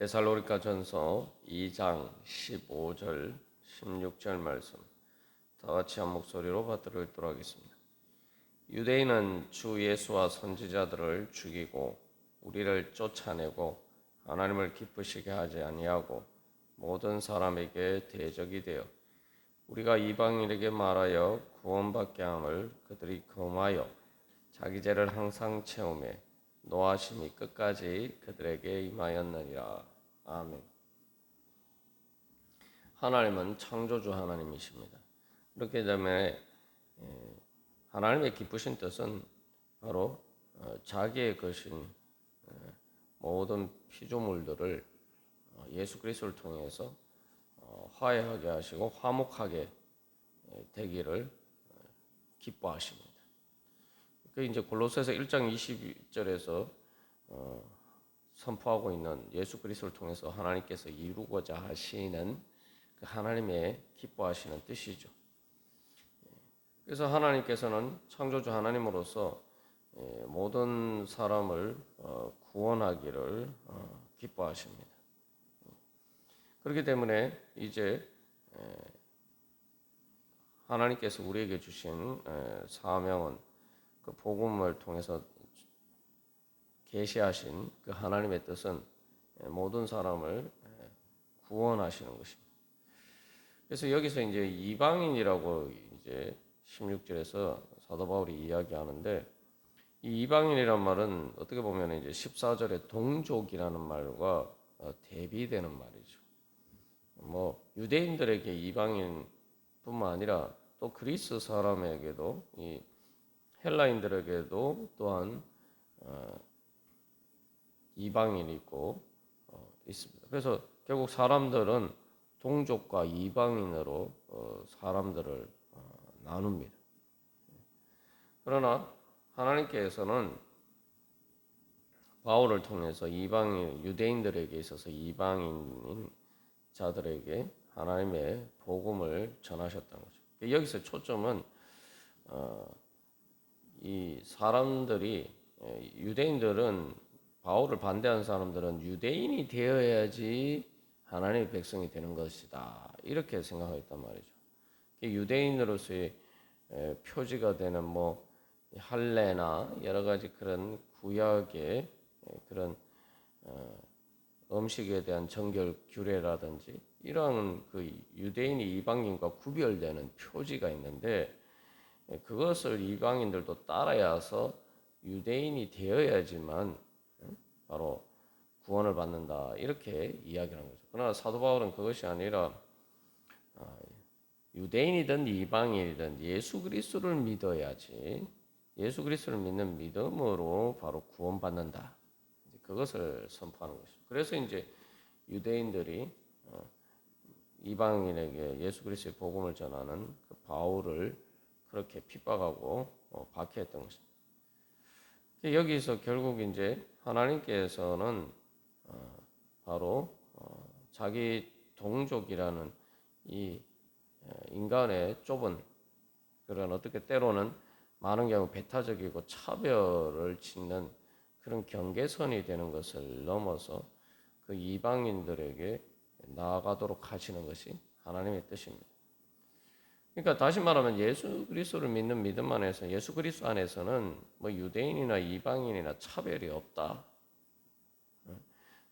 데살로니가 전서 2장 15절 16절 말씀 다 같이 한 목소리로 받들어 읽도록 하겠습니다. 유대인은 주 예수와 선지자들을 죽이고 우리를 쫓아내고 하나님을 기쁘시게 하지 아니하고 모든 사람에게 대적이 되어 우리가 이방인에게 말하여 구원받게 함을 그들이 금하여 자기 죄를 항상 채우매 노하심이 끝까지 그들에게 임하였느니라. 아멘. 하나님은 창조주 하나님이십니다. 그렇기 때문에 예, 하나님의 기쁘신 뜻은 바로 어, 자기의 것인 어, 모든 피조물들을 어, 예수 그리스도를 통해서 화해하게 하시고 화목하게 예, 되기를 기뻐하십니다. 그 이제 골로새서 1장 22절에서 어, 선포하고 있는 예수 그리스도를 통해서 하나님께서 이루고자 하시는 그 하나님의 기뻐하시는 뜻이죠. 그래서 하나님께서는 창조주 하나님으로서 예, 모든 사람을 어, 구원하기를 어, 기뻐하십니다. 그렇기 때문에 이제 예, 하나님께서 우리에게 주신 예, 사명은 그 복음을 통해서 계시하신 그 하나님의 뜻은 모든 사람을 구원하시는 것입니다. 그래서 여기서 이제 이방인이라고 이제 16절에서 사도 바울이 이야기하는데 이 이방인이란 말은 어떻게 보면 이제 14절에 동족이라는 말과 어, 대비되는 말이죠. 뭐 유대인들에게 이방인뿐만 아니라 또 그리스 사람에게도 이 헬라인들에게도 또한 어, 이방인이 있고 어, 있습니다. 그래서 결국 사람들은 동족과 이방인으로 어, 사람들을 어, 나눕니다. 그러나 하나님께서는 바울을 통해서 이방인 유대인들에게 있어서 이방인인 자들에게 하나님의 복음을 전하셨다는 거죠. 여기서 초점은 어, 이 사람들이 유대인들은 바울을 반대하는 사람들은 유대인이 되어야지 하나님의 백성이 되는 것이다 이렇게 생각했단 말이죠. 유대인으로서의 표지가 되는 뭐 할례나 여러 가지 그런 구약의 그런 어, 음식에 대한 정결 규례라든지 이런 그 유대인이 이방인과 구별되는 표지가 있는데 예, 그것을 이방인들도 따라야서 유대인이 되어야지만 바로 구원을 받는다 이렇게 이야기하는 거죠. 그러나 사도 바울은 그것이 아니라 아, 유대인이든 이방인이든 예수 그리스도를 믿어야지 예수 그리스도를 믿는 믿음으로 바로 구원받는다. 그것을 선포하는 것이죠. 그래서 이제 유대인들이 어, 이방인에게 예수 그리스도의 복음을 전하는 그 바울을 그렇게 핍박하고 어, 박해했던 것입니다. 여기서 결국 이제 하나님께서는 어, 바로 어, 자기 동족이라는 이 인간의 좁은 그런 어떻게 때로는 많은 경우 배타적이고 차별을 짓는 그런 경계선이 되는 것을 넘어서 그 이방인들에게 나아가도록 하시는 것이 하나님의 뜻입니다. 그러니까 다시 말하면 예수 그리스도를 믿는 믿음 안에서 예수 그리스도 안에서는 뭐 유대인이나 이방인이나 차별이 없다.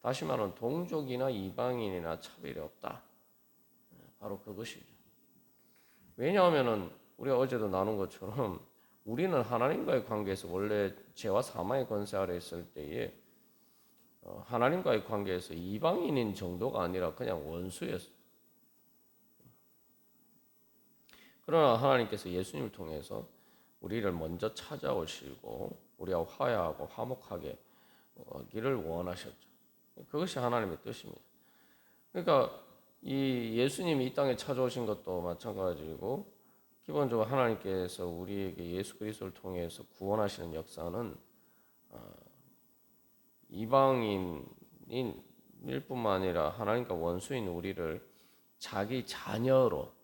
다시 말하면 동족이나 이방인이나 차별이 없다. 바로 그것이죠. 왜냐하면은 우리가 어제도 나눈 것처럼 우리는 하나님과의 관계에서 원래 죄와 사망의 권세 아래 있을 때에 어, 하나님과의 관계에서 이방인인 정도가 아니라 그냥 원수였어. 그러나 하나님께서 예수님을 통해서 우리를 먼저 찾아오시고 우리와 화해하고 화목하게 하기를 원하셨죠. 그것이 하나님의 뜻입니다. 그러니까 이 예수님이 이 땅에 찾아오신 것도 마찬가지고 기본적으로 하나님께서 우리에게 예수 그리스도를 통해서 구원하시는 역사는 어, 이방인일 뿐만 아니라 하나님과 원수인 우리를 자기 자녀로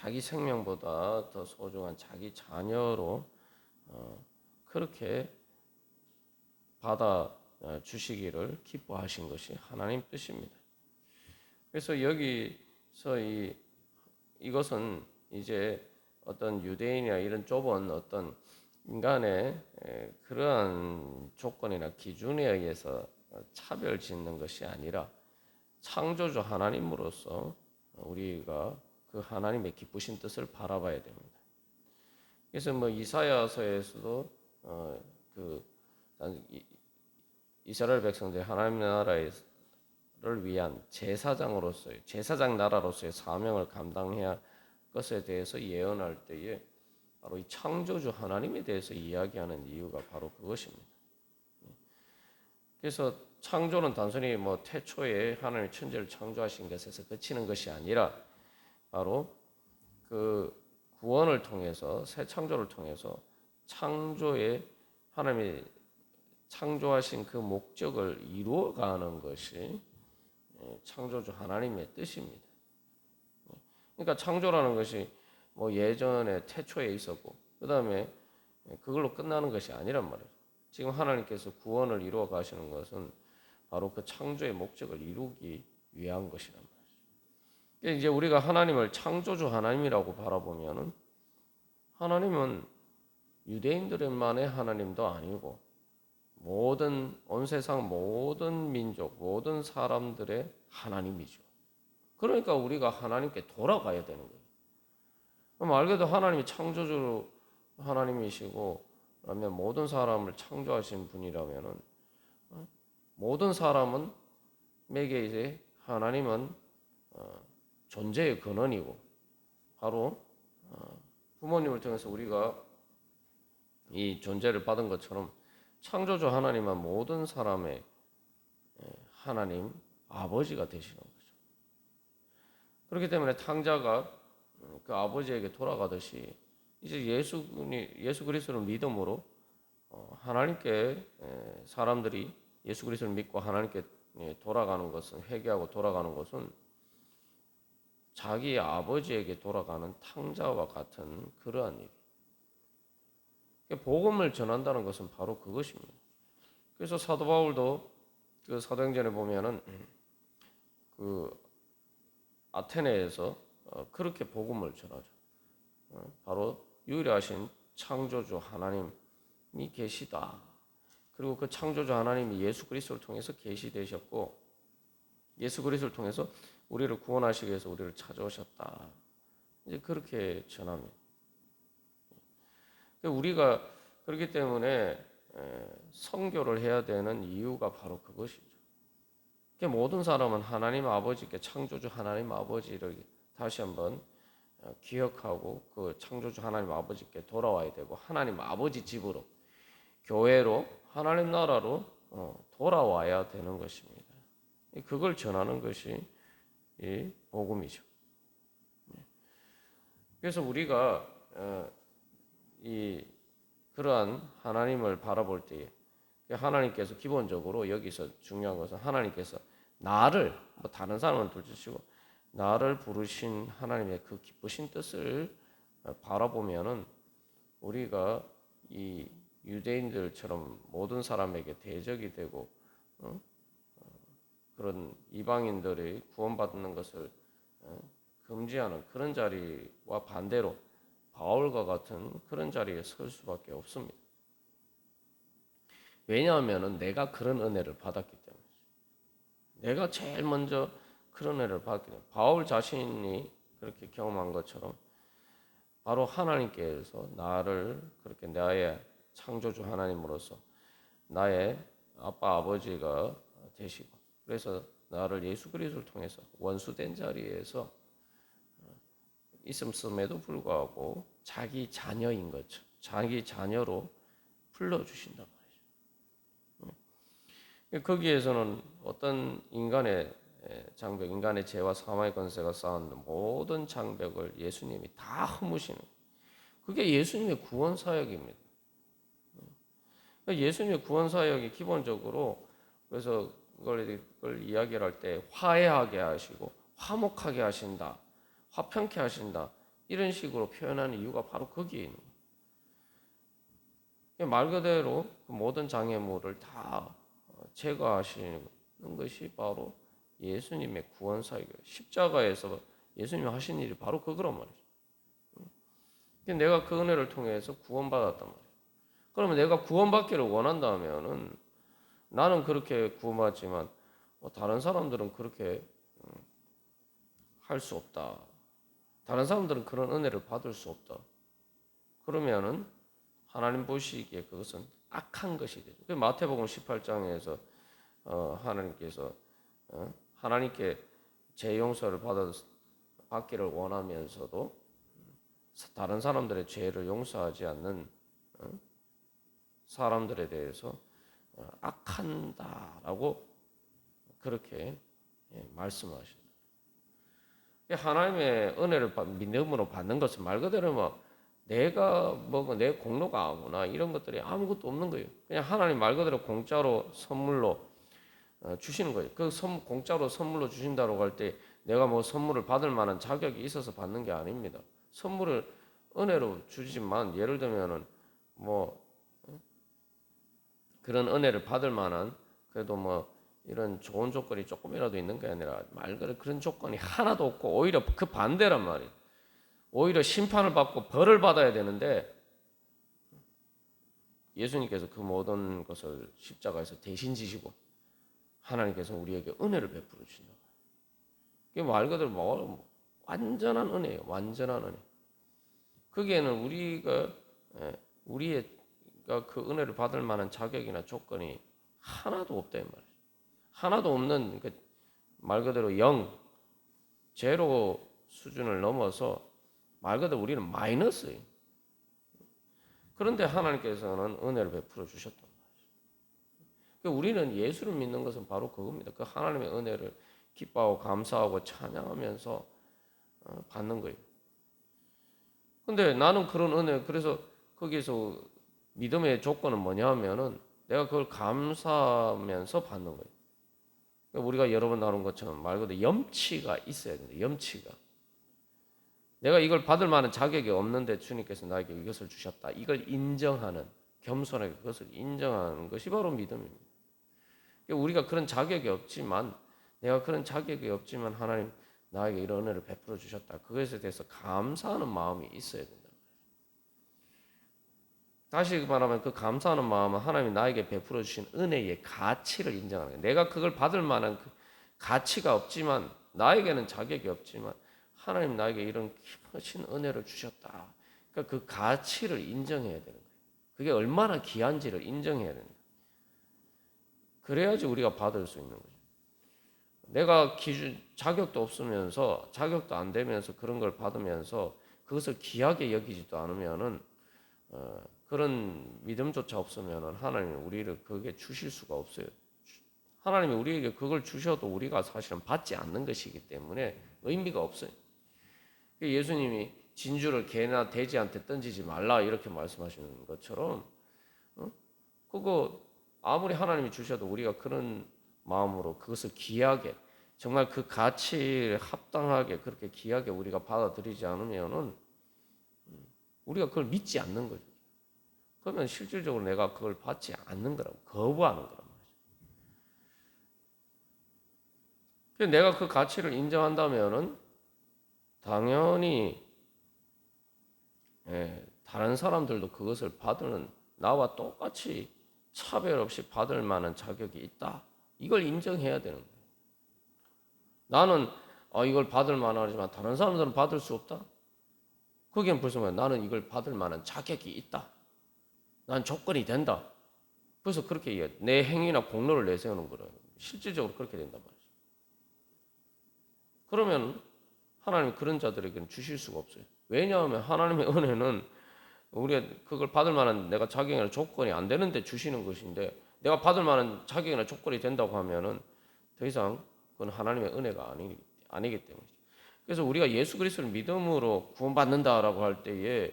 자기 생명보다 더 소중한 자기 자녀로 어, 그렇게 받아 어, 주시기를 기뻐하신 것이 하나님 뜻입니다. 그래서 여기서 이 이것은 이제 어떤 유대인이나 이런 좁은 어떤 인간의 에, 그러한 조건이나 기준에 의해서 차별 짓는 것이 아니라 창조주 하나님으로서 우리가 그 하나님의 기쁘신 뜻을 바라봐야 됩니다. 그래서 뭐 이사야서에서도 어, 그 이- 이스라엘 백성들 하나님 나라를 위한 제사장으로서의 제사장 나라로서의 사명을 감당해야 할 것에 대해서 예언할 때에 바로 이 창조주 하나님에 대해서 이야기하는 이유가 바로 그것입니다. 그래서 창조는 단순히 뭐 태초에 하나님 천지를 창조하신 것에서 그치는 것이 아니라 바로 그 구원을 통해서 새 창조를 통해서 창조의 하나님이 창조하신 그 목적을 이루어가는 것이 예, 창조주 하나님의 뜻입니다. 그러니까 창조라는 것이 뭐 예전에 태초에 있었고 그 다음에 그걸로 끝나는 것이 아니란 말이에요. 지금 하나님께서 구원을 이루어 가시는 것은 바로 그 창조의 목적을 이루기 위한 것이란 말 이제 우리가 하나님을 창조주 하나님이라고 바라보면은 하나님은 유대인들만의 하나님도 아니고 모든 온 세상 모든 민족 모든 사람들의 하나님이죠. 그러니까 우리가 하나님께 돌아가야 되는 거예요. 말 그대로 하나님이 창조주 하나님이시고 그러면 모든 사람을 창조하신 분이라면은 어? 모든 사람은 에게 이제 하나님은 어, 존재의 근원이고 바로 어, 부모님을 통해서 우리가 이 존재를 받은 것처럼 창조주 하나님은 모든 사람의 예, 하나님 아버지가 되시는 거죠. 그렇기 때문에 탕자가 음, 그 아버지에게 돌아가듯이 이제 예수 예수 그리스도를 믿음으로 어, 하나님께 에, 사람들이 예수 그리스도를 믿고 하나님께 예, 돌아가는 것은 회개하고 돌아가는 것은 자기 아버지에게 돌아가는 탕자와 같은 그러한 일. 복음을 전한다는 것은 바로 그것입니다. 그래서 사도 바울도 그 사도행전에 보면은 그 아테네에서 어, 그렇게 복음을 전하죠. 어, 바로 유일하신 창조주 하나님이 계시다. 그리고 그 창조주 하나님이 예수 그리스도를 통해서 계시되셨고 예수 그리스도를 통해서 우리를 구원하시기 위해서 우리를 찾아오셨다. 이제 그렇게 전합니다. 우리가 그렇기 때문에 성교를 해야 되는 이유가 바로 그것이죠. 모든 사람은 하나님 아버지께 창조주 하나님 아버지를 다시 한번 어, 기억하고 그 창조주 하나님 아버지께 돌아와야 되고 하나님 아버지 집으로 교회로 하나님 나라로 어, 돌아와야 되는 것입니다. 그걸 전하는 것이 이 복음이죠. 네. 그래서 우리가 어, 이 그러한 하나님을 바라볼 때에 하나님께서 기본적으로 여기서 중요한 것은 하나님께서 나를 뭐 다른 사람은 둘째치고 나를 부르신 하나님의 그 기쁘신 뜻을 바라보면은 우리가 이 유대인들처럼 모든 사람에게 대적이 되고 어? 그런 이방인들이 구원받는 것을 어? 금지하는 그런 자리와 반대로 바울과 같은 그런 자리에 설 수밖에 없습니다. 왜냐하면 내가 그런 은혜를 받았기 때문이죠. 내가 제일 먼저 그런 은혜를 받기 때문에 바울 자신이 그렇게 경험한 것처럼 바로 하나님께서 나를 그렇게 나의 창조주 하나님으로서 나의 아빠 아버지가 되시고 그래서 나를 예수 그리스도를 통해서 원수된 자리에서 있음에도 불구하고 자기 자녀인 것처럼 자기 자녀로 불러주신단 말이죠. 거기에서는 어떤 인간의 장벽, 인간의 죄와 사망의 권세가 쌓은 모든 장벽을 예수님이 다 허무시는 그게 예수님의 구원 사역입니다. 그러니까 예수님의 구원 사역이 기본적으로 그래서 그걸, 이야기를 할 때 화해하게 하시고 화목하게 하신다. 화평케 하신다. 이런 식으로 표현하는 이유가 바로 거기에 있는 거예요. 말 그대로 그 모든 장애물을 다 어, 제거하시는 것이 바로 예수님의 구원 사역이에요. 십자가에서 예수님이 하신 일이 바로 그거란 말이죠. 근데 내가 그 은혜를 통해서 구원받았단 말이에요. 그러면 내가 구원받기를 원한다면은 나는 그렇게 구원받지만 뭐 다른 사람들은 그렇게 할 수 없다. 다른 사람들은 그런 은혜를 받을 수 없다. 그러면은 하나님 보시기에 그것은 악한 것이 되죠. 그 마태복음 18장에서 어, 하나님께서 어, 하나님께 제 용서를 받아 받기를 원하면서도 다른 사람들의 죄를 용서하지 않는 어, 사람들에 대해서 어, 악한다라고 그렇게 예, 말씀하십니다. 하나님의 은혜를 받- 믿음으로 받는 것은 말 그대로 뭐 내가 뭐내 공로가 아무나 이런 것들이 아무것도 없는 거예요. 그냥 하나님 말 그대로 공짜로 선물로 어, 주시는 거예요. 그 선, 공짜로 선물로 주신다고 할 때 내가 뭐 선물을 받을 만한 자격이 있어서 받는 게 아닙니다. 선물을 은혜로 주지만 예를 들면은 뭐 어? 그런 은혜를 받을 만한 그래도 뭐 이런 좋은 조건이 조금이라도 있는 게 아니라 말 그대로 그런 조건이 하나도 없고 오히려 그 반대란 말이에요. 오히려 심판을 받고 벌을 받아야 되는데 예수님께서 그 모든 것을 십자가에서 대신 지시고 하나님께서 우리에게 은혜를 베풀어 주신다. 이게 말 그대로 뭐 완전한 은혜예요. 완전한 은혜. 거기에는 우리가 예, 우리의 그 은혜를 받을 만한 자격이나 조건이 하나도 없다 이 말이죠. 하나도 없는 그말 그대로 영 제로 수준을 넘어서 말 그대로 우리는 마이너스예요. 그런데 하나님께서는 은혜를 베풀어 주셨단 말이죠. 그러니까 우리는 예수를 믿는 것은 바로 그겁니다. 그 하나님의 은혜를 기뻐하고 감사하고 찬양하면서 어, 받는 거예요. 근데 나는 그런 은혜 그래서 거기서 믿음의 조건은 뭐냐면은 내가 그걸 감사하면서 받는 거예요. 그러니까 우리가 여러 번 나눈 것처럼 말 그대로 염치가 있어야 된다. 염치가. 내가 이걸 받을 만한 자격이 없는데 주님께서 나에게 이것을 주셨다. 이걸 인정하는 겸손하게 그것을 인정하는 것이 바로 믿음입니다. 그러니까 우리가 그런 자격이 없지만 내가 그런 자격이 없지만 하나님 나에게 이런 은혜를 베풀어 주셨다. 그것에 대해서 감사하는 마음이 있어야 된다. 다시 말하면 그 감사하는 마음은 하나님이 나에게 베풀어 주신 은혜의 가치를 인정하는 거예요. 내가 그걸 받을 만한 그 가치가 없지만 나에게는 자격이 없지만 하나님 나에게 이런 깊으신 은혜를 주셨다. 그러니까 그 가치를 인정해야 되는 거예요. 그게 얼마나 귀한지를 인정해야 된다. 그래야지 우리가 받을 수 있는 거죠. 내가 기준 자격도 없으면서 자격도 안 되면서 그런 걸 받으면서 그것을 귀하게 여기지도 않으면은 어, 그런 믿음조차 없으면은 하나님이 우리를 그게 주실 수가 없어요. 하나님이 우리에게 그걸 주셔도 우리가 사실은 받지 않는 것이기 때문에 의미가 없어요. 예수님이 진주를 개나 돼지한테 던지지 말라 이렇게 말씀하시는 것처럼 어? 그거 아무리 하나님이 주셔도 우리가 그런 마음으로 그것을 귀하게 정말 그 가치에 합당하게 그렇게 귀하게 우리가 받아들이지 않으면은 우리가 그걸 믿지 않는 거죠. 그러면 실질적으로 내가 그걸 받지 않는 거라고 거부하는 거란 말이죠. 내가 그 가치를 인정한다면은 당연히 예, 다른 사람들도 그것을 받는 나와 똑같이 차별 없이 받을 만한 자격이 있다. 이걸 인정해야 되는 거예요. 나는 어, 이걸 받을 만하지만 다른 사람들은 받을 수 없다. 그게 벌써 뭐야? 나는 이걸 받을 만한 자격이 있다. 난 조건이 된다. 그래서 그렇게 내 행위나 공로를 내세우는 거는 실질적으로 그렇게 된단 말이죠. 그러면 하나님 그런 자들에게는 주실 수가 없어요. 왜냐하면 하나님의 은혜는 우리가 그걸 받을 만한 내가 자격이나 조건이 안 되는데 주시는 것인데 내가 받을 만한 자격이나 조건이 된다고 하면은 더 이상 그건 하나님의 은혜가 아니, 아니기 때문이죠. 그래서 우리가 예수 그리스도를 믿음으로 구원받는다라고 할 때에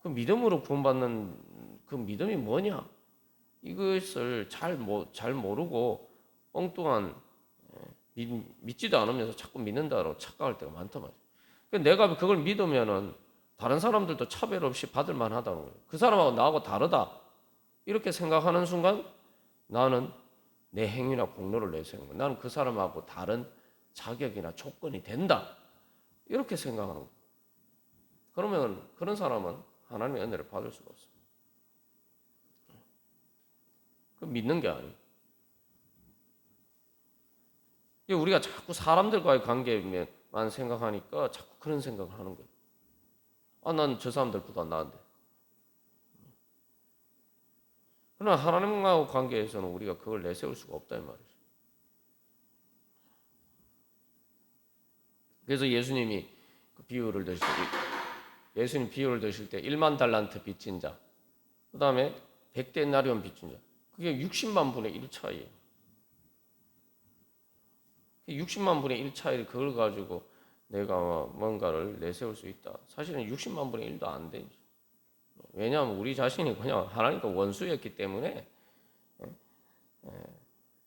그 믿음으로 구원받는 그 믿음이 뭐냐? 이것을 잘, 모, 잘 모르고 엉뚱한 믿, 믿지도 않으면서 자꾸 믿는다고 착각할 때가 많단 말이에요. 그러니까 내가 그걸 믿으면은 다른 사람들도 차별 없이 받을 만하다는 거예요. 그 사람하고 나하고 다르다. 이렇게 생각하는 순간 나는 내 행위나 공로를 내세우는 거예요. 나는 그 사람하고 다른 자격이나 조건이 된다. 이렇게 생각하는 거예요. 그러면 그런 사람은 하나님의 은혜를 받을 수가 없어요. 그 믿는 게 아니에요. 우리가 자꾸 사람들과의 관계만 생각하니까 자꾸 그런 생각을 하는 거예요. 아, 난 저 사람들보다 나은데. 그러나 하나님과 관계에서는 우리가 그걸 내세울 수가 없다 이 말이죠. 그래서 예수님이 그 비유를 드실 때 예수님 비유를 드실 때 1만 달란트 빚진 자, 그 다음에 100대 나리온 빚진 자, 그게 60만 분의 1 차이예요. 60만 분의 1 차이를 그걸 가지고 내가 뭔가를 내세울 수 있다. 사실은 60만 분의 1도 안 돼. 왜냐하면 우리 자신이 그냥 하나님과 원수였기 때문에 예, 예,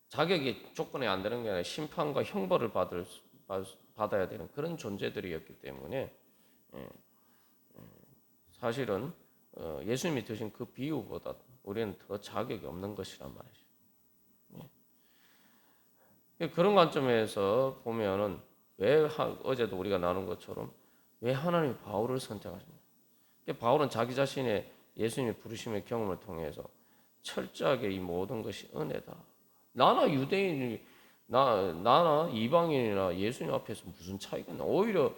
자격이 조건에 안 되는 게 아니라 심판과 형벌을 받을 수- 받아야 되는 그런 존재들이었기 때문에 예, 사실은 어, 예수님이 드신 그 비유보다 우리는 더 자격이 없는 것이란 말이죠. 예. 그런 관점에서 보면은 왜 하, 어제도 우리가 나눈 것처럼 왜 하나님이 바울을 선택하십니까? 바울은 자기 자신의 예수님의 부르심의 경험을 통해서 철저하게 이 모든 것이 은혜다. 나나 유대인이 나 나나 이방인이나 예수님 앞에서 무슨 차이가 있나? 오히려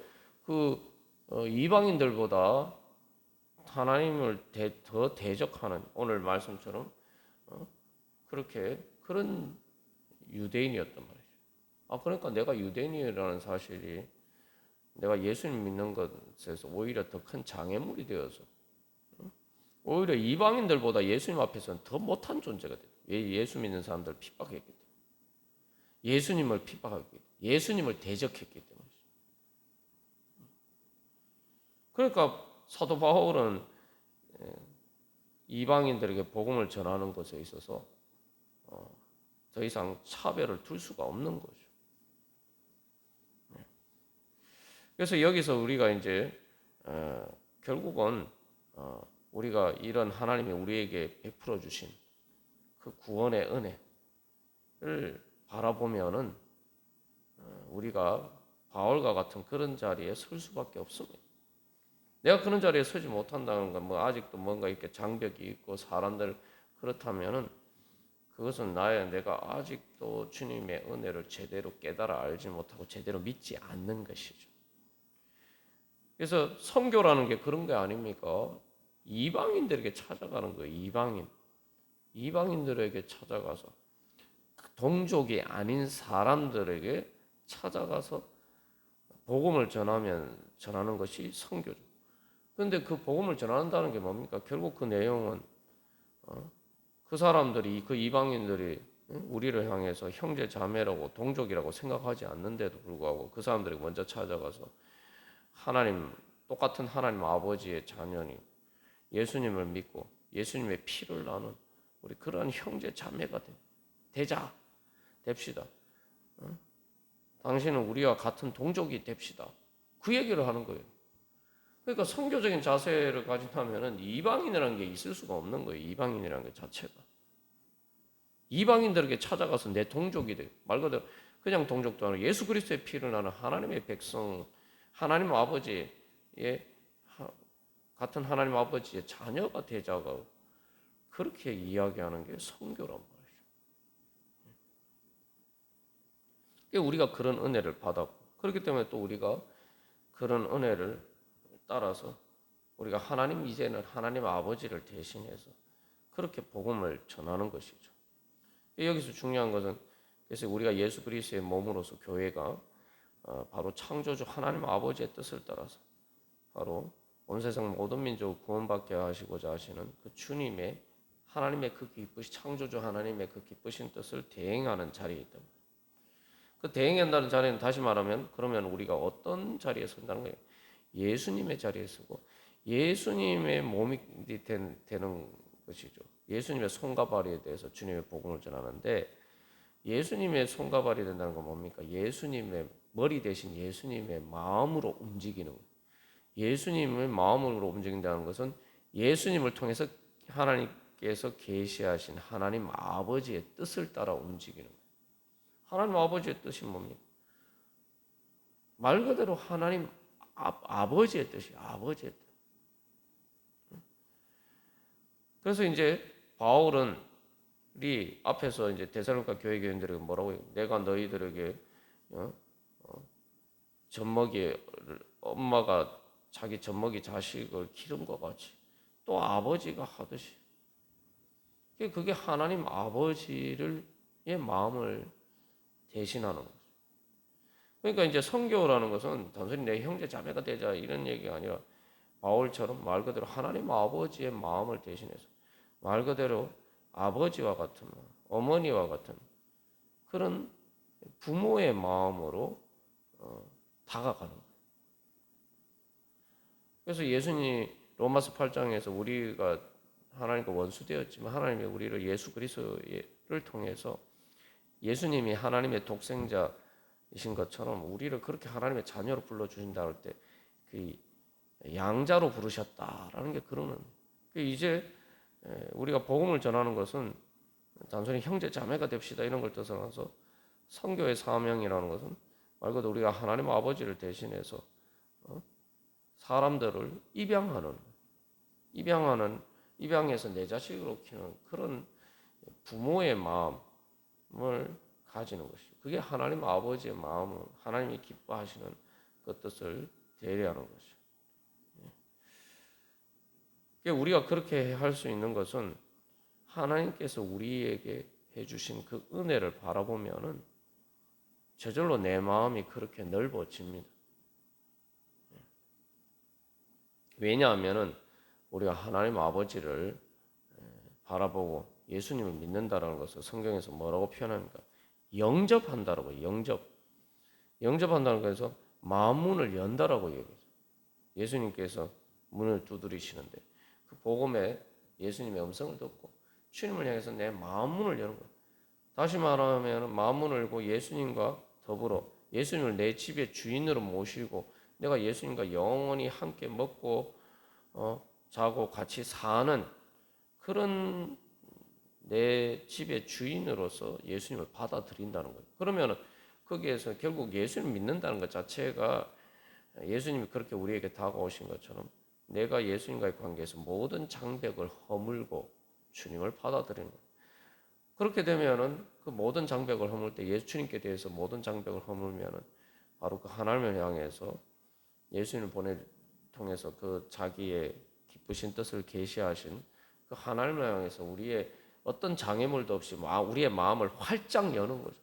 그 어, 이방인들보다 하나님을 대, 더 대적하는 오늘 말씀처럼 어, 그렇게 그런 유대인이었단 말이죠. 아 그러니까 내가 유대인이라는 사실이 내가 예수님 믿는 것에서 오히려 더 큰 장애물이 되어서 어? 오히려 이방인들보다 예수님 앞에서는 더 못한 존재가 돼. 왜 예수 믿는 사람들 핍박했기 때문에 예수님을 때문에 예수님을 대적했기 때문에 그러니까 사도 바울은 예, 이방인들에게 복음을 전하는 것에 있어서 어, 더 이상 차별을 둘 수가 없는 거죠. 예. 그래서 여기서 우리가 이제 어, 결국은 어, 우리가 이런 하나님이 우리에게 베풀어 주신 그 구원의 은혜를 바라보면은 어, 우리가 바울과 같은 그런 자리에 설 수밖에 없습니다. 내가 그런 자리에 서지 못한다는 건 뭐 아직도 뭔가 이렇게 장벽이 있고 사람들 그렇다면은 그것은 나의 내가 아직도 주님의 은혜를 제대로 깨달아 알지 못하고 제대로 믿지 않는 것이죠. 그래서 선교라는 게 그런 게 아닙니까? 이방인들에게 찾아가는 거예요. 이방인. 이방인들에게 찾아가서 동족이 아닌 사람들에게 찾아가서 복음을 전하면 전하는 것이 선교죠. 그런데 그 복음을 전한다는 게 뭡니까? 결국 그 내용은 어? 그 사람들이 그 이방인들이 우리를 향해서 형제 자매라고 동족이라고 생각하지 않는데도 불구하고 그 사람들이 먼저 찾아가서 하나님 똑같은 하나님 아버지의 자녀니 예수님을 믿고 예수님의 피를 나눈 우리 그러한 형제 자매가 되, 되자 됩시다. 어? 당신은 우리와 같은 동족이 됩시다. 그 얘기를 하는 거예요. 그러니까 선교적인 자세를 가진다면은 이방인이라는 게 있을 수가 없는 거예요. 이방인이라는 게 자체가. 이방인들에게 찾아가서 내 동족이 돼. 말 그대로 그냥 동족도 아니고 예수 그리스도의 피를 나는 하나님의 백성, 하나님 아버지의 같은 하나님 아버지의 자녀가 되자가 그렇게 이야기하는 게 선교란 말이죠. 우리가 그런 은혜를 받았고 그렇기 때문에 또 우리가 그런 은혜를 따라서 우리가 하나님 이제는 하나님 아버지를 대신해서 그렇게 복음을 전하는 것이죠. 여기서 중요한 것은 그래서 우리가 예수 그리스도의 몸으로서 교회가 어, 바로 창조주 하나님 아버지의 뜻을 따라서 바로 온 세상 모든 민족 구원받게 하시고자 하시는 그 주님의 하나님의 그 기쁘신 창조주 하나님의 그 기쁘신 뜻을 대행하는 자리에 있다. 그 대행한다는 자리는 다시 말하면 그러면 우리가 어떤 자리에 선다는 거예요? 예수님의 자리에 서고 예수님의 몸이 된, 되는 것이죠. 예수님의 손과 발에 대해서 주님의 복음을 전하는데 예수님의 손과 발이 된다는 건 뭡니까? 예수님의 머리 대신 예수님의 마음으로 움직이는. 예수님의 마음으로 움직인다는 것은 예수님을 통해서 하나님 하나님께서 계시하신 하나님 아버지의 뜻을 따라 움직이는 거예요. 하나님 아버지의 뜻이 뭡니까? 말 그대로 하나님 아, 버지의 뜻이 아버지의 뜻. 그래서 이제 바울은 이 앞에서 이제 데살로니가 교회 교인들에게 뭐라고 해요? 내가 너희들에게 어? 어, 젖먹이 엄마가 자기 젖먹이 자식을 기름과 같이 또 아버지가 하듯이 그게 하나님 아버지를 의 마음을 대신하는 거죠. 그러니까 이제 성교라는 것은 단순히 내 형제 자매가 되자 이런 얘기가 아니라 바울처럼 말 그대로 하나님 아버지의 마음을 대신해서 말 그대로 아버지와 같은 어머니와 같은 그런 부모의 마음으로 어, 다가가는 거예요. 그래서 예수님 로마서 8장에서 우리가 하나님과 원수되었지만 하나님이 우리를 예수 그리스도를 통해서 예수님이 하나님의 독생자 이신 것처럼 우리를 그렇게 하나님의 자녀로 불러 주신다 할 때 그 양자로 부르셨다라는 게 그러는 그 이제 우리가 복음을 전하는 것은 단순히 형제 자매가 됩시다 이런 걸 떠나서 성교의 사명이라는 것은 말 그대로 우리가 하나님 아버지를 대신해서 어? 사람들을 입양하는 입양하는 입양해서 내 자식으로 키우는 그런 부모의 마음을 가지는 것이 그게 하나님 아버지의 마음을 하나님이 기뻐하시는 그 뜻을 대리하는 것이. 예. 우리가 그렇게 할 수 있는 것은 하나님께서 우리에게 해주신 그 은혜를 바라보면은 저절로 내 마음이 그렇게 넓어집니다. 왜냐하면은 우리가 하나님 아버지를 바라보고 예수님을 믿는다라는 것을 성경에서 뭐라고 표현합니까? 영접한다라고 영접. 영접한다는 것에서 마음 문을 연다라고 얘기해요. 예수님께서 문을 두드리시는데 그 복음에 예수님의 음성을 듣고 주님을 향해서 내 마음 문을 여는 거예요. 다시 말하면 마음 문을 열고 예수님과 더불어 예수님을 내 집의 주인으로 모시고 내가 예수님과 영원히 함께 먹고 어, 자고 같이 사는 그런 내 집의 주인으로서 예수님을 받아들인다는 거예요. 그러면 거기에서 결국 예수님 믿는다는 것 자체가 예수님이 그렇게 우리에게 다가오신 것처럼 내가 예수님과의 관계에서 모든 장벽을 허물고 주님을 받아들이는 거예요. 그렇게 되면은 그 모든 장벽을 허물 때 예수님께 대해서 모든 장벽을 허물면은 바로 그 하나님을 향해서 예수님을 보내 통해서 그 자기의 기쁘신 뜻을 계시하신 그 하나님을 향해서 우리의 어떤 장애물도 없이 우리의 마음을 활짝 여는 거죠.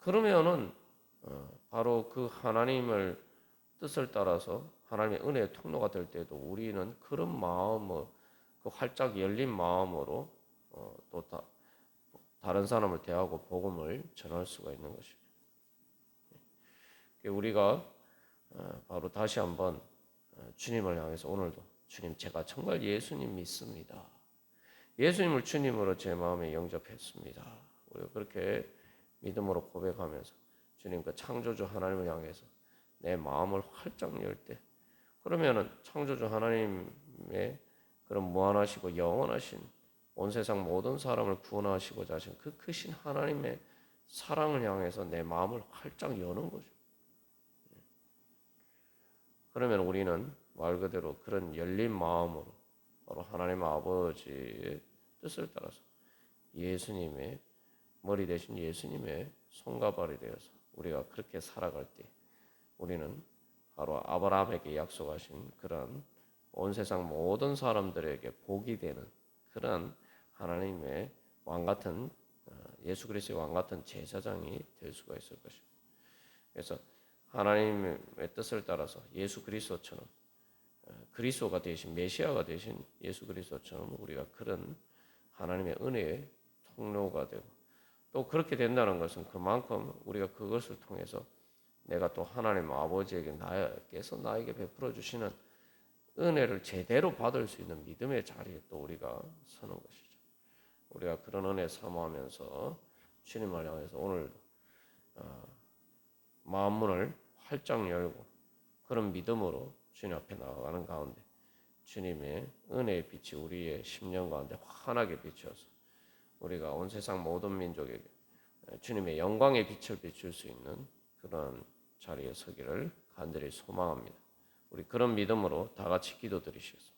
그러면은 어, 바로 그 하나님을 뜻을 따라서 하나님의 은혜의 통로가 될 때도 우리는 그런 마음을 그 활짝 열린 마음으로 어, 또 다, 다른 사람을 대하고 복음을 전할 수가 있는 것입니다. 우리가 어, 바로 다시 한번 어, 주님을 향해서 오늘도 주님 제가 정말 예수님 믿습니다. 예수님을 주님으로 제 마음에 영접했습니다. 우리가 그렇게 믿음으로 고백하면서 주님 그 창조주 하나님을 향해서 내 마음을 활짝 열 때 그러면은 창조주 하나님의 그런 무한하시고 영원하신 온 세상 모든 사람을 구원하시고자 하신 그 크신 하나님의 사랑을 향해서 내 마음을 활짝 여는 거죠. 그러면 우리는 말 그대로 그런 열린 마음으로 바로 하나님 아버지의 뜻을 따라서 예수님의 머리 대신 예수님의 손과 발이 되어서 우리가 그렇게 살아갈 때 우리는 바로 아브라함에게 약속하신 그런 온 세상 모든 사람들에게 복이 되는 그런 하나님의 왕 같은 어, 예수 그리스도의 왕 같은 제사장이 될 수가 있을 것입니다. 그래서 하나님의 뜻을 따라서 예수 그리스도처럼 어, 그리스도가 되신 메시아가 되신 예수 그리스도처럼 우리가 그런 하나님의 은혜의 통로가 되고 또 그렇게 된다는 것은 그만큼 우리가 그것을 통해서 내가 또 하나님 아버지에게 나에게서 나에게 베풀어 주시는 은혜를 제대로 받을 수 있는 믿음의 자리에 또 우리가 서는 것이죠. 우리가 그런 은혜 사모하면서 주님을 향해서 오늘 어, 마음문을 활짝 열고 그런 믿음으로 주님 앞에 나아가는 가운데 주님의 은혜의 빛이 우리의 심령 가운데 환하게 비춰서 우리가 온 세상 모든 민족에게 주님의 영광의 빛을 비출 수 있는 그런 자리에 서기를 간절히 소망합니다. 우리 그런 믿음으로 다 같이 기도드리시겠습니다.